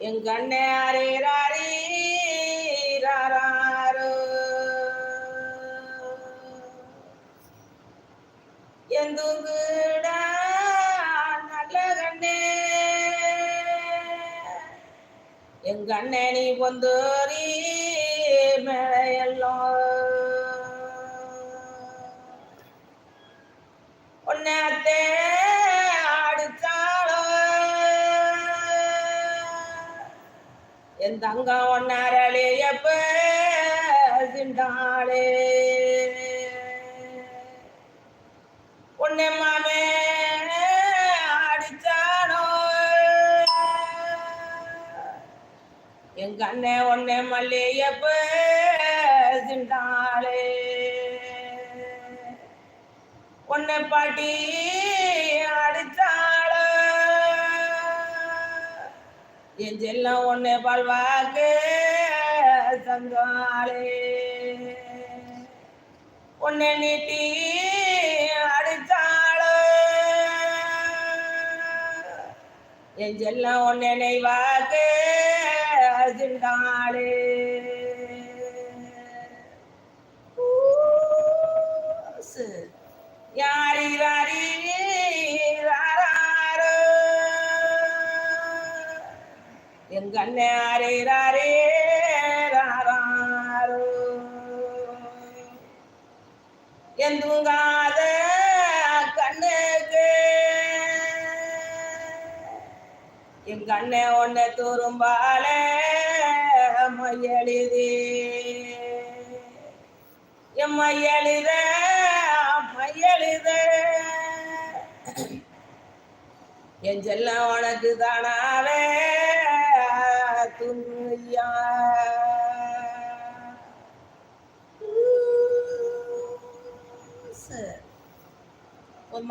எங்க அண்ணே அரே ராரே ராராரோ. எந்துங்குடா நல்ல கண்ணே. எங்க அண்ணே நீ பொந்தோரி மேலையெல்லாம் உன்னத்தே அத்தே என் தங்கம் ஒன்னாரலே சிண்டாளே உன்னை மாமே அடிச்சானோ? எங்க அண்ணே உன்னை மல்லியப்ப சிண்டாளே உன்னை பாட்டி என் செல்லம் உன்னை பல்வாக்கு தந்தாளே உன்னை நீட்டி அடிச்சாள என் செல்லம் உன்னை நெய்வாக்கு சிண்டாளே யாரி ராரி ரா எங்க அண்ணன் ஆரே ராரே ராராரோ. என் தூங்காத கண்ணுக்கு எங்க அண்ணன் ஒன்ன தூரும்பால மையெழுதே என் மையழுத மையழுத என் செல்ல உனக்கு தானாவே ஒரு